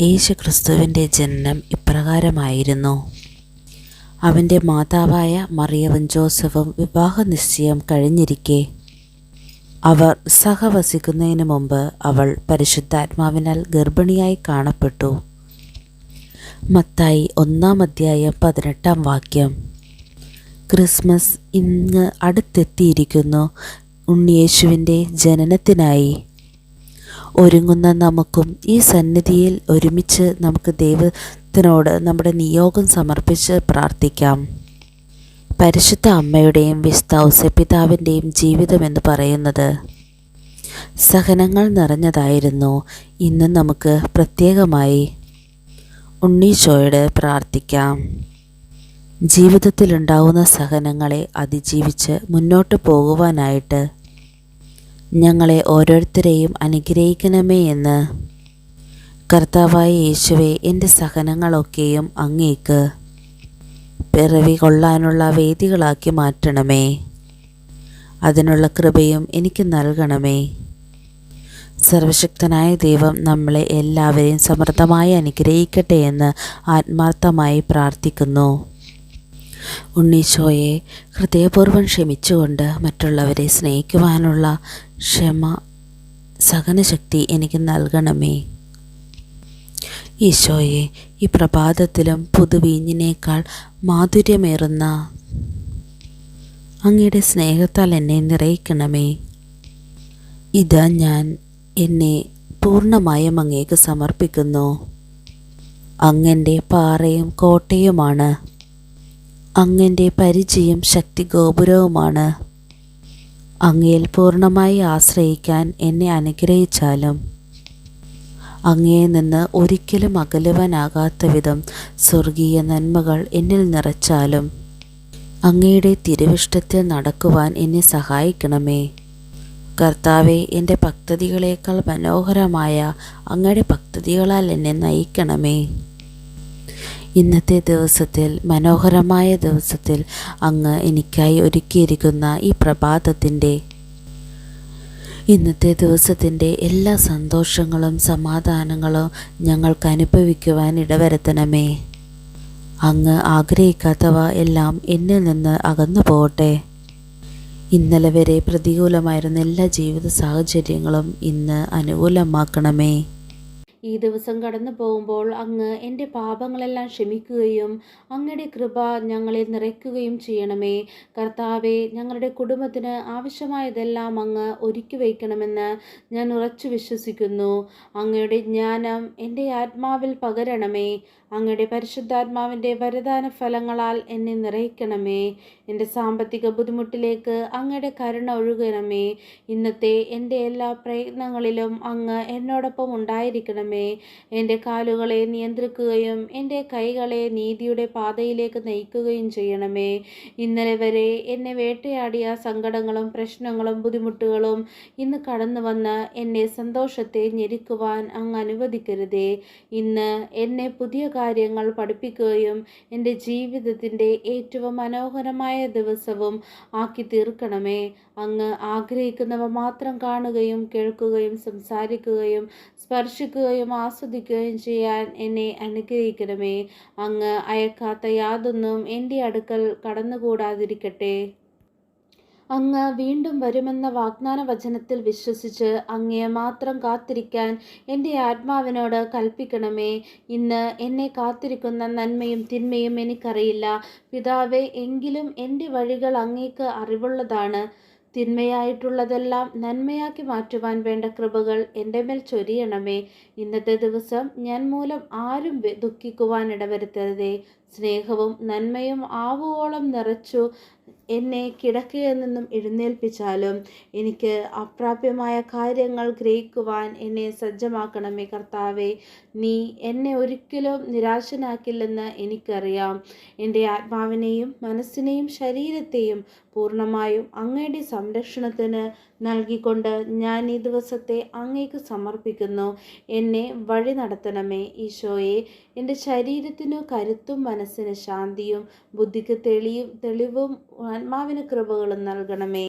യേശു ക്രിസ്തുവിന്റെ ജനനം ഇപ്രകാരമായിരുന്നു. അവന്റെ മാതാവായ മറിയവും ജോസഫും വിവാഹ നിശ്ചയം കഴിഞ്ഞിരിക്കെ. അവർ സഹവസിക്കുന്നതിന് മുമ്പ് അവൾ പരിശുദ്ധാത്മാവിനാൽ ഗർഭിണിയായി കാണപ്പെട്ടു. മത്തായി ഒന്നാം അധ്യായം പതിനെട്ടാം വാക്യം. ക്രിസ്മസ് ഇന്ന് അടുത്തെത്തിയിരിക്കുന്നു. ഉണ്ണിയേശുവിന്റെ ജനനത്തിനായി. ഒരുങ്ങുന്ന നമുക്കും ഈ സന്നിധിയിൽ ഒരുമിച്ച് നമുക്ക് ദൈവത്തിനോട് നമ്മുടെ നിയോഗം സമർപ്പിച്ച് പ്രാർത്ഥിക്കാം. പരിശുദ്ധ അമ്മയുടെയും വിശുദ്ധ പിതാവിന്റെയും ജീവിതം എന്ന് പറയുന്നത് സഹനങ്ങൾ നിറഞ്ഞതായിരുന്നു. ഇന്ന് നമുക്ക് പ്രത്യേകമായി ഉണ്ണീശോയോട് പ്രാർത്ഥിക്കാം. ജീവിതത്തിലുണ്ടാവുന്ന സഹനങ്ങളെ അതിജീവിച്ച് മുന്നോട്ട് പോകുവാനായിട്ട് ഞങ്ങളെ ഓരോരുത്തരെയും അനുഗ്രഹിക്കണമേ എന്ന്. കർത്താവായ യേശുവെ എന്റെ സഹനങ്ങളൊക്കെയും അങ്ങേക്ക് പിറവി കൊള്ളാനുള്ള വേദികളാക്കി മാറ്റണമേ. അതിനുള്ള കൃപയും എനിക്ക് നൽകണമേ. സർവശക്തനായ ദൈവം നമ്മളെ എല്ലാവരെയും സമൃദ്ധമായി അനുഗ്രഹിക്കട്ടെ എന്ന് ആത്മാർത്ഥമായി പ്രാർത്ഥിക്കുന്നു. ഉണ്ണീശോയെ ഹൃദയപൂർവം ക്ഷമിച്ചുകൊണ്ട് മറ്റുള്ളവരെ സ്നേഹിക്കുവാനുള്ള ക്ഷമ സഹനശക്തി എനിക്ക് നൽകണമേ. ഈശോയെ ഈ പ്രഭാതത്തിലും പുതുവീഞ്ഞിനേക്കാൾ മാധുര്യമേറുന്ന അങ്ങയുടെ സ്നേഹത്താൽ എന്നെ നിറയിക്കണമേ. ഇതാ ഞാൻ എന്നെ പൂർണമായും അങ്ങേക്ക് സമർപ്പിക്കുന്നു. അങ്ങന്റെ പാറയും കോട്ടയുമാണ്. അങ്ങന്റെ പരിചയം ശക്തി ഗോപുരവുമാണ് അങ്ങയിൽ പൂർണമായി ആശ്രയിക്കാൻ എന്നെ അനുഗ്രഹിച്ചാലും അങ്ങയെ നിന്ന് ഒരിക്കലും അകലുവാനാകാത്ത വിധം സ്വർഗീയ നന്മകൾ എന്നിൽ നിറച്ചാലും അങ്ങയുടെ തിരുവിഷ്ടത്തിൽ നടക്കുവാൻ എന്നെ സഹായിക്കണമേ. കർത്താവെ എന്റെ ഭക്തതികളേക്കാൾ മനോഹരമായ അങ്ങയുടെ ഭക്തതികളാൽ എന്നെ നയിക്കണമേ. ഇന്നത്തെ ദിവസത്തിൽ മനോഹരമായ ദിവസത്തിൽ അങ്ങ് എനിക്കായി ഒരുക്കിയിരിക്കുന്ന ഈ പ്രഭാതത്തിന്റെ ഇന്നത്തെ ദിവസത്തിന്റെ എല്ലാ സന്തോഷങ്ങളും സമാധാനങ്ങളും ഞങ്ങൾക്ക് അനുഭവിക്കുവാൻ ഇടവരുത്തണമേ. അങ്ങ് ആഗ്രഹിക്കാത്തവ എല്ലാം എന്നിൽ നിന്ന് അകന്നു പോകട്ടെ. ഇന്നലെ വരെ പ്രതികൂലമായിരുന്ന എല്ലാ ജീവിത സാഹചര്യങ്ങളും ഇന്ന് അനുകൂലമാക്കണമേ. ഈ ദിവസം കടന്നു പോകുമ്പോൾ അങ്ങ് എന്റെ പാപങ്ങളെല്ലാം ക്ഷമിക്കുകയും അങ്ങയുടെ കൃപ ഞങ്ങളെ നിറയ്ക്കുകയും ചെയ്യണമേ. കർത്താവെ ഞങ്ങളുടെ കുടുംബത്തിന് ആവശ്യമായതെല്ലാം അങ്ങ് ഒരുക്കി വയ്ക്കണമെന്ന് ഞാൻ ഉറച്ചു വിശ്വസിക്കുന്നു. അങ്ങയുടെ ജ്ഞാനം എന്റെ ആത്മാവിൽ പകരണമേ. അങ്ങയുടെ പരിശുദ്ധാത്മാവിന്റെ വരദാന ഫലങ്ങളാൽ എന്നെ നിറയ്ക്കണമേ. എന്റെ സാമ്പത്തിക ബുദ്ധിമുട്ടിലേക്ക് അങ്ങയുടെ കരുണ ഒഴുകണമേ. ഇന്നത്തെ എന്റെ എല്ലാ പ്രയത്നങ്ങളിലും അങ്ങ് എന്നോടൊപ്പം ഉണ്ടായിരിക്കണമേ. എന്റെ കാലുകളെ നിയന്ത്രിക്കുകയും എന്റെ കൈകളെ നീതിയുടെ പാതയിലേക്ക് നയിക്കുകയും ചെയ്യണമേ. ഇന്നലെ വരെ എന്നെ വേട്ടയാടിയ സങ്കടങ്ങളും പ്രശ്നങ്ങളും ബുദ്ധിമുട്ടുകളും ഇന്ന് കടന്നു വന്ന് എന്നെ സന്തോഷത്തെ ഞെരുക്കുവാൻ അങ്ങ് അനുവദിക്കരുതേ. ഇന്ന് എന്നെ പുതിയ കാര്യങ്ങൾ പഠിപ്പിക്കുകയും എന്റെ ജീവിതത്തിന്റെ ഏറ്റവും മനോഹരമായ ദിവസവും ആക്കി തീർക്കണമേ. അങ്ങ് ആഗ്രഹിക്കുന്നവ മാത്രം കാണുകയും കേൾക്കുകയും സംസാരിക്കുകയും സ്പർശിക്കുകയും ആസ്വദിക്കുകയും ചെയ്യാൻ എന്നെ അനുഗ്രഹിക്കണമേ. അങ്ങ് അയക്കാത്ത യാതൊന്നും എന്റെ അടുക്കൽ കടന്നുകൂടാതിരിക്കട്ടെ. അങ്ങ് വീണ്ടും വരുമെന്ന വാഗ്ദാന വചനത്തിൽ വിശ്വസിച്ച് അങ്ങയെ മാത്രം കാത്തിരിക്കാൻ എന്റെ ആത്മാവിനോട് കൽപ്പിക്കണമേ. ഇന്ന് എന്നെ കാത്തിരിക്കുന്ന നന്മയും തിന്മയും എനിക്കറിയില്ല. പിതാവേ എങ്കിലും എന്റെ വഴികൾ അങ്ങേക്ക് അറിവുള്ളതാണ്. തിന്മയായിട്ടുള്ളതെല്ലാം നന്മയാക്കി മാറ്റുവാൻ വേണ്ട കൃപകൾ എന്റെ മേൽ ചൊരിയണമേ. ഇന്നത്തെ ദിവസം ഞാൻ മൂലം ആരും ദുഃഖിക്കുവാൻ ഇടവരുത്തരുതേ. സ്നേഹവും നന്മയും ആവുവോളം നിറച്ചു എന്നെ കിടക്കയിൽ നിന്നും എഴുന്നേൽപ്പിച്ചാലും എനിക്ക് അപ്രാപ്യമായ കാര്യങ്ങൾ ഗ്രഹിക്കുവാൻ എന്നെ സജ്ജമാക്കണമേ കർത്താവെ. നീ എന്നെ ഒരിക്കലും നിരാശനാക്കില്ലെന്ന് എനിക്കറിയാം. എന്റെ ആത്മാവിനെയും മനസ്സിനെയും ശരീരത്തെയും പൂർണമായും അങ്ങയുടെ സംരക്ഷണത്തിന് നൽകിക്കൊണ്ട് ഞാൻ ഈ ദിവസത്തെ അങ്ങേക്ക് സമർപ്പിക്കുന്നു. എന്നെ വഴി നടത്തണമേ ഈശോയെ. എന്റെ ശരീരത്തിനു കരുത്തും മനസ്സിന് ശാന്തിയും ബുദ്ധിക്ക് തെളിയും തെളിവും ആത്മാവിന് കൃപകളും നൽകണമേ.